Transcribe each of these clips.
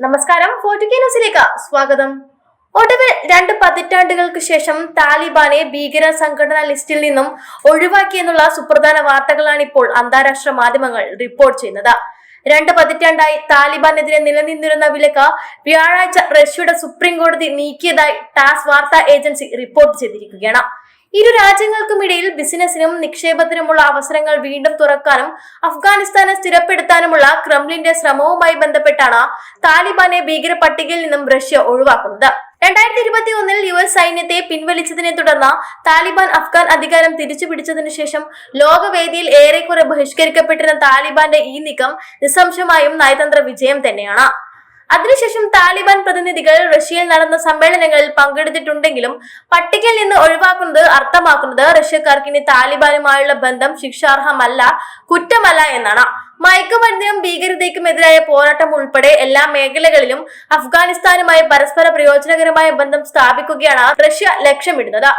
നമസ്കാരം ന്യൂസിലേക്ക് സ്വാഗതം. ഒടുവിൽ രണ്ട് പതിറ്റാണ്ടുകൾക്ക് ശേഷം താലിബാനെ ഭീകര സംഘടനാ ലിസ്റ്റിൽ നിന്നും ഒഴിവാക്കിയെന്നുള്ള സുപ്രധാന വാർത്തകളാണ് ഇപ്പോൾ അന്താരാഷ്ട്ര മാധ്യമങ്ങൾ റിപ്പോർട്ട് ചെയ്യുന്നത്. രണ്ട് പതിറ്റാണ്ടായി താലിബാനെതിരെ നിലനിന്നിരുന്ന വിലക്ക് വ്യാഴാഴ്ച റഷ്യയുടെ സുപ്രീം കോടതി നീക്കിയതായി ടാസ് വാർത്താ ഏജൻസി റിപ്പോർട്ട് ചെയ്തിരിക്കുകയാണ്. ഇരു രാജ്യങ്ങൾക്കുമിടയിൽ ബിസിനസിനും നിക്ഷേപത്തിനുമുള്ള അവസരങ്ങൾ വീണ്ടും തുറക്കാനും അഫ്ഗാനിസ്ഥാനെ സ്ഥിരപ്പെടുത്താനുമുള്ള ക്രെംലിന്റെ ശ്രമവുമായി ബന്ധപ്പെട്ടാണ് താലിബാനെ ഭീകര പട്ടികയിൽ നിന്നും റഷ്യ ഒഴിവാക്കുന്നത്. രണ്ടായിരത്തി ഇരുപത്തി ഒന്നിൽ യു എസ് സൈന്യത്തെ പിൻവലിച്ചതിനെ തുടർന്ന് താലിബാൻ അഫ്ഗാൻ അധികാരം തിരിച്ചു പിടിച്ചതിനു ശേഷം ലോകവേദിയിൽ ഏറെക്കുറെ ബഹിഷ്കരിക്കപ്പെട്ടിരുന്ന താലിബാന്റെ ഈ നീക്കം നിസ്സംശയമായും നയതന്ത്ര വിജയം തന്നെയാണ്. അതിനുശേഷം താലിബാൻ പ്രതിനിധികൾ റഷ്യയിൽ നടന്ന സമ്മേളനങ്ങളിൽ പങ്കെടുത്തിട്ടുണ്ടെങ്കിലും പട്ടികയിൽ നിന്ന് ഒഴിവാക്കുന്നത് അർത്ഥമാക്കുന്നത് റഷ്യക്കാർക്ക് ഇനി താലിബാനുമായുള്ള ബന്ധം ശിക്ഷാർഹമല്ല കുറ്റമല്ല എന്നാണ്. മയക്കുമരുന്നിനും ഭീകരതയ്ക്കും എതിരായ പോരാട്ടം ഉൾപ്പെടെ എല്ലാ മേഖലകളിലും അഫ്ഗാനിസ്ഥാനുമായി പരസ്പര പ്രയോജനകരമായ ബന്ധം സ്ഥാപിക്കുകയാണ് റഷ്യ ലക്ഷ്യമിടുന്നത്.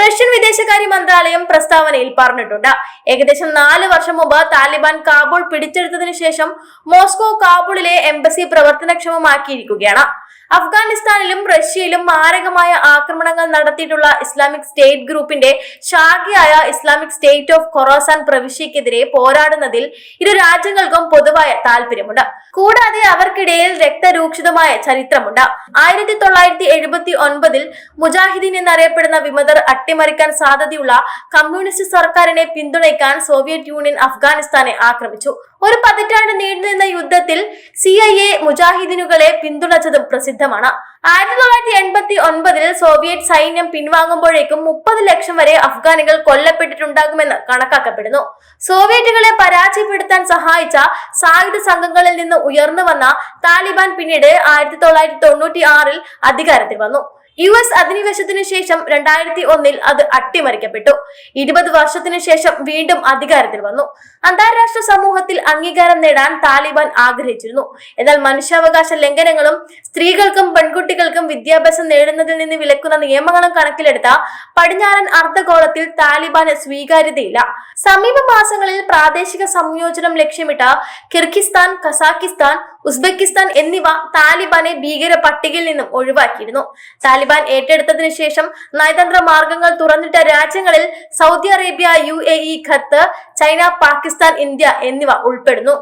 റഷ്യൻ വിദേശകാര്യ മന്ത്രാലയം പ്രസ്താവനയിൽ പറഞ്ഞിട്ടുണ്ട്. ഏകദേശം നാല് വർഷം മുമ്പ് താലിബാൻ കാബൂൾ പിടിച്ചെടുത്തതിനു ശേഷം മോസ്കോ കാബൂളിലെ എംബസി പ്രവർത്തനക്ഷമമാക്കിയിരിക്കുകയാണ്. അഫ്ഗാനിസ്ഥാനിലും റഷ്യയിലും മാരകമായ ആക്രമണങ്ങൾ നടത്തിയിട്ടുള്ള ഇസ്ലാമിക് സ്റ്റേറ്റ് ഗ്രൂപ്പിന്റെ ശാഖയായ ഇസ്ലാമിക് സ്റ്റേറ്റ് ഓഫ് ഖൊറോസാൻ പ്രവിശ്യക്കെതിരെ പോരാടുന്നതിൽ ഇരു രാജ്യങ്ങൾക്കും പൊതുവായ താല്പര്യമുണ്ട്. കൂടാതെ അവർക്കിടയിൽ രക്തരൂക്ഷിതമായ ചരിത്രമുണ്ട്. ആയിരത്തി തൊള്ളായിരത്തി എഴുപത്തി ഒൻപതിൽ മുജാഹിദീൻ എന്നറിയപ്പെടുന്ന വിമതർ അട്ടിമറിക്കാൻ സാധ്യതയുള്ള കമ്മ്യൂണിസ്റ്റ് സർക്കാരിനെ പിന്തുണയ്ക്കാൻ സോവിയറ്റ് യൂണിയൻ അഫ്ഗാനിസ്ഥാനെ ആക്രമിച്ചു. ഒരു പതിറ്റാണ്ട് നീണ്ടുനിന്ന യുദ്ധത്തിൽ സി ഐ എ മുജാഹിദീനുകളെ പിന്തുണച്ചതും പ്രസിദ്ധമാണ്. ആയിരത്തി തൊള്ളായിരത്തി എൺപത്തി ഒൻപതിൽ സോവിയറ്റ് സൈന്യം പിൻവാങ്ങുമ്പോഴേക്കും മുപ്പത് ലക്ഷം വരെ അഫ്ഗാനികൾ കൊല്ലപ്പെട്ടിട്ടുണ്ടാകുമെന്ന് കണക്കാക്കപ്പെടുന്നു. സോവിയറ്റുകളെ പരാജയപ്പെടുത്താൻ സഹായിച്ച സായുധ സംഘങ്ങളിൽ നിന്ന് ഉയർന്നു വന്ന താലിബാൻ പിന്നീട് ആയിരത്തി തൊള്ളായിരത്തി തൊണ്ണൂറ്റി ആറിൽ അധികാരത്തിൽ വന്നു. യു എസ് അധിനിവേശത്തിന് ശേഷം രണ്ടായിരത്തി ഒന്നിൽ അത് അട്ടിമറിക്കപ്പെട്ടു. ഇരുപത് വർഷത്തിനു ശേഷം വീണ്ടും അധികാരത്തിൽ വന്നു. അന്താരാഷ്ട്ര സമൂഹത്തിൽ അംഗീകാരം നേടാൻ താലിബാൻ ആഗ്രഹിച്ചിരുന്നു. എന്നാൽ മനുഷ്യാവകാശ ലംഘനങ്ങളും സ്ത്രീകൾക്കും പെൺകുട്ടികൾക്കും വിദ്യാഭ്യാസം നേടുന്നതിൽ നിന്ന് വിലക്കുന്ന നിയമങ്ങളും കണക്കിലെടുത്ത പടിഞ്ഞാറൻ അർദ്ധഗോളത്തിൽ താലിബാന് സ്വീകാര്യതയില്ല. സമീപ മാസങ്ങളിൽ പ്രാദേശിക സംയോജനം ലക്ഷ്യമിട്ട കിർഗിസ്ഥാൻ കസാക്കിസ്ഥാൻ ഉസ്ബെക്കിസ്ഥാൻ എന്നിവ താലിബാനെ ഭീകര പട്ടികയിൽ നിന്നും ഒഴിവാക്കിയിരുന്നു. താലിബാൻ ഏറ്റെടുത്തതിനു ശേഷം നയതന്ത്ര മാർഗങ്ങൾ തുറന്നിട്ട രാജ്യങ്ങളിൽ Saudi Arabia U Qatar China Pakistan India എന്നിവ ഉൾപ്പെടുന്നു.